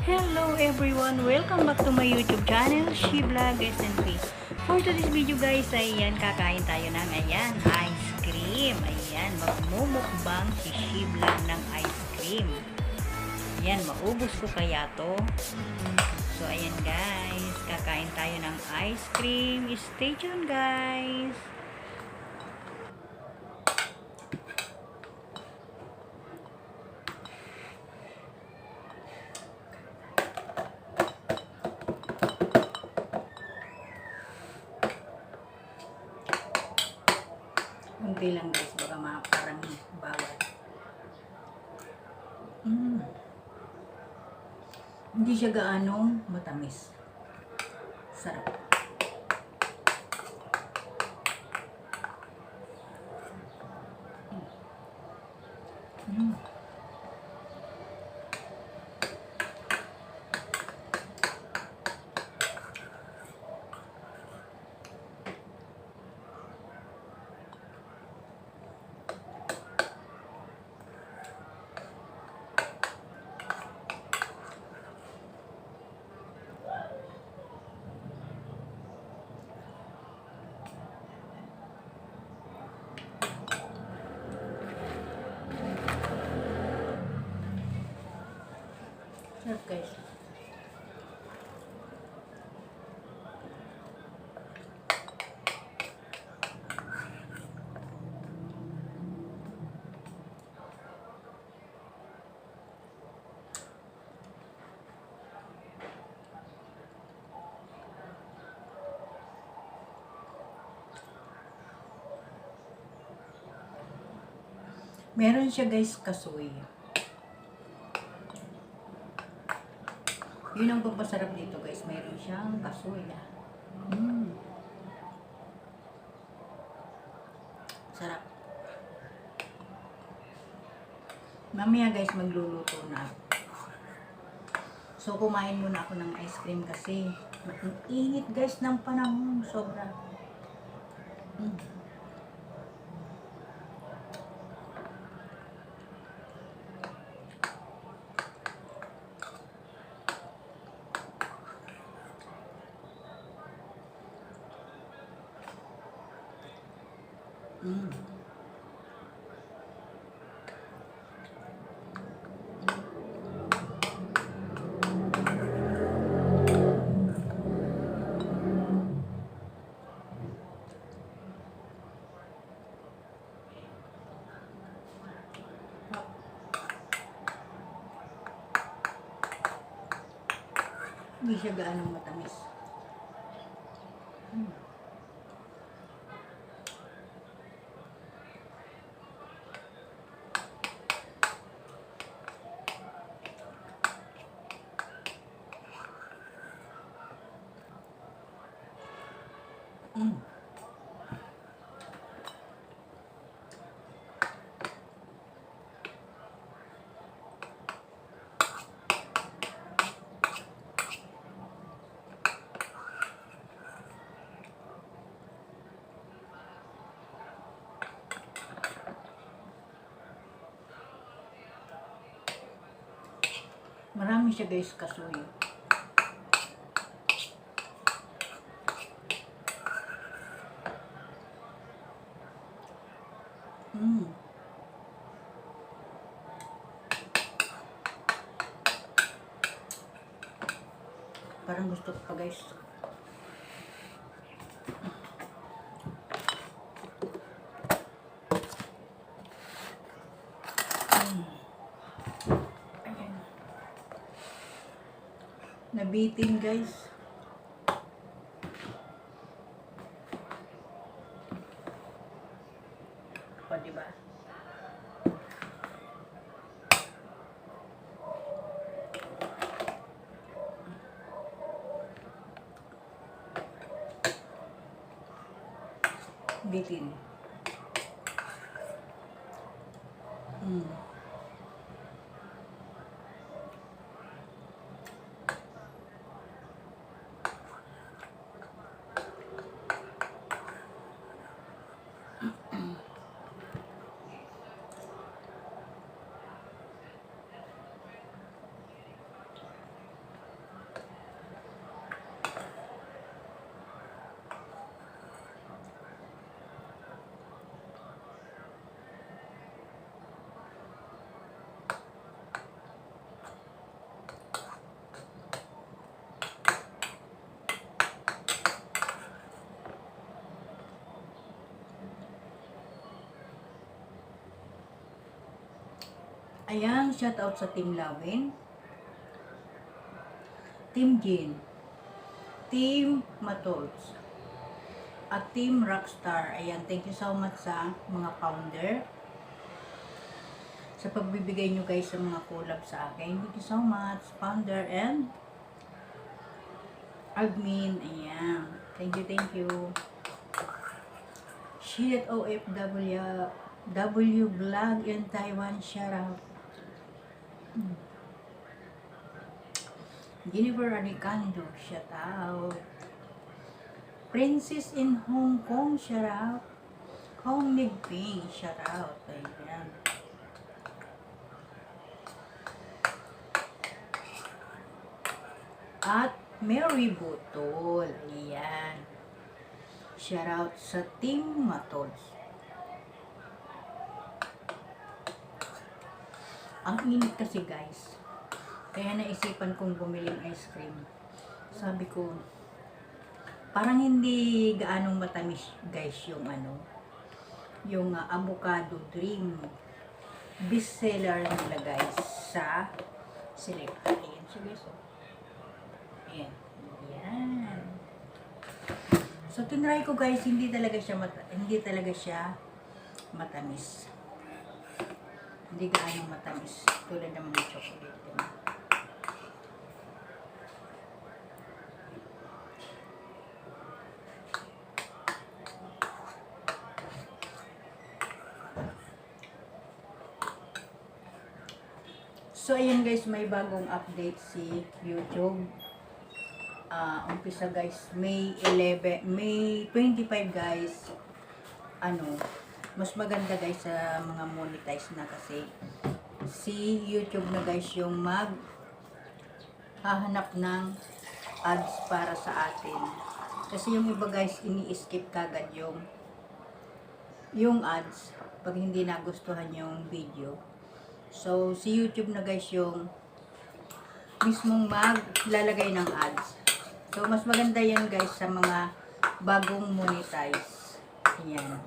Hello everyone! Welcome back to my YouTube channel, She Vlog SNP. For today's video guys, ayan, kakain tayo ng, ayan, ice cream. Ayan, magmumukbang si She ng ice cream. Ayan, maubos ko kaya to. So, ayan guys, kakain tayo ng ice cream. Stay tuned guys! Lang guys, baka mga parang bawal. Mm. Hindi siya gaano matamis. Sarap. Guys. Meron siya guys kasoy. Yun ang pagpasarap dito guys. Mayroon siyang kasoy. Mm. Sarap. Mamaya guys magluluto na. So kumain muna ako ng ice cream kasi init guys ng panahon. Sobra. Mm. Hindi siya gaano matamis. Marami siya guys kasoy. Mm. Parang gusto ko pa guys. Mm. Ayan. Nabitin guys. O, diba? Bitin. Ayan, shout out sa Team Lawin. Team Jean. Team Matols. At Team Rockstar. Ayan, thank you so much sa mga founder. Sa pagbibigay nyo guys sa mga collab sa akin. Thank you so much, founder and admin. Ayan. Thank you, thank you. Shit OFW W vlog in Taiwan. Shout out. Jennifer Alicando. Shout out. Princess in Hong Kong. Shout out. Hong Nigping. Shout out. Ayan. At Mary Butol. Ayan. Shout out sa Team Matols. Ang init kasi guys. Kaya naisipan kong bumili ng ice cream. Sabi ko, parang hindi gaanong matamis guys yung ano, yung uh, avocado dream. Best seller nila guys sa Select. Ayan siya guys. Oh. Ayan. Ayan. So, tinry ko guys, hindi talaga siya hindi talaga siya matamis. Hindi gaano matamis. Tulad ng mga chocolate. So, ayun guys, may bagong update si YouTube. Ah, umpisa guys, May 11, May 25 guys. Ano, mas maganda guys sa mga monetize na kasi si YouTube na guys yung mag hahanap ng ads para sa atin. Kasi yung iba guys, ini-skip kagad yung yung ads pag hindi nagustuhan yung video. So, si YouTube na guys yung mismong maglalagay ng ads. So, mas maganda yan guys sa mga bagong monetize. Ayan.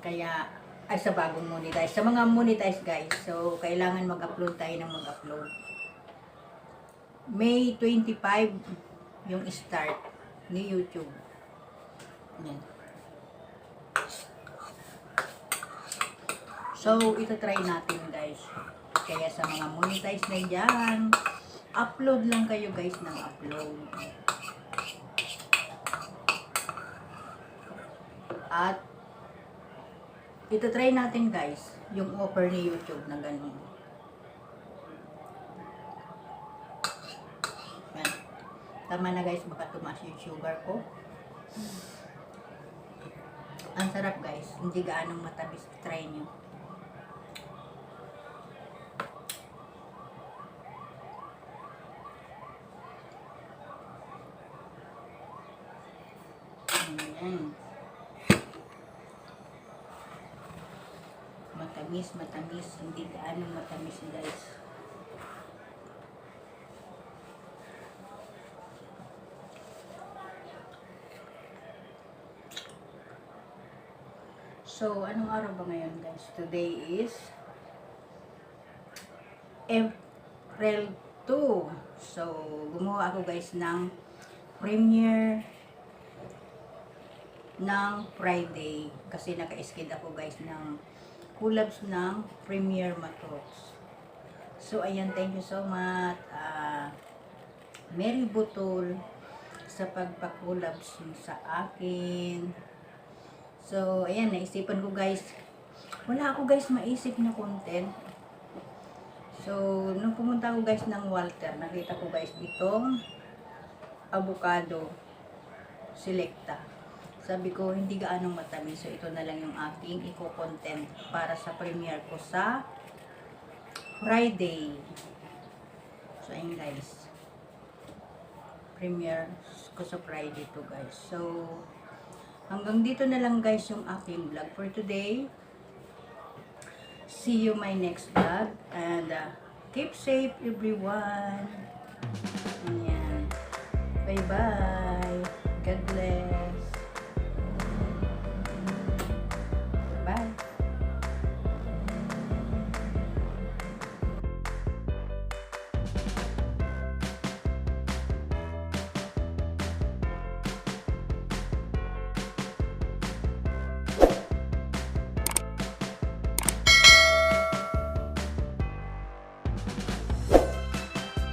Kaya, ay sa bagong monetize. Sa mga monetize guys, so kailangan mag-upload tayo ng mag-upload. May 25 yung start ni YouTube. Ayan. So, ito try natin guys. Kaya sa mga monetize na dyan, upload lang kayo guys ng upload. At, ito try natin guys, yung offer ni YouTube na ganun. Yan. Tama na guys, baka tumaas yung sugar ko. Ang sarap guys, hindi gaanong matamis. Try nyo. Ayan. Matamis, matamis. Hindi gaano matamis guys. So, anong araw ba ngayon guys? Today is April 2. So, gumawa ako guys ng premiere ng Friday kasi naka-skid ako guys ng collabs ng Premier Matos. So ayan, thank you so much uh, Mary Butol sa pagpa-collabs sa akin. So ayan, naisipan ko guys wala ako guys maisip na content. So, nung pumunta ako guys ng Walter, nakita ko guys itong avocado selecta. Sabi ko, hindi gaanong matamis. So, ito na lang yung aking eco-content para sa premiere ko sa Friday. So, ayun guys. Premiere ko sa Friday to guys. So, hanggang dito na lang guys yung aking vlog for today. See you my next vlog. And, uh, keep safe everyone. Ayan. Bye-bye. God bless.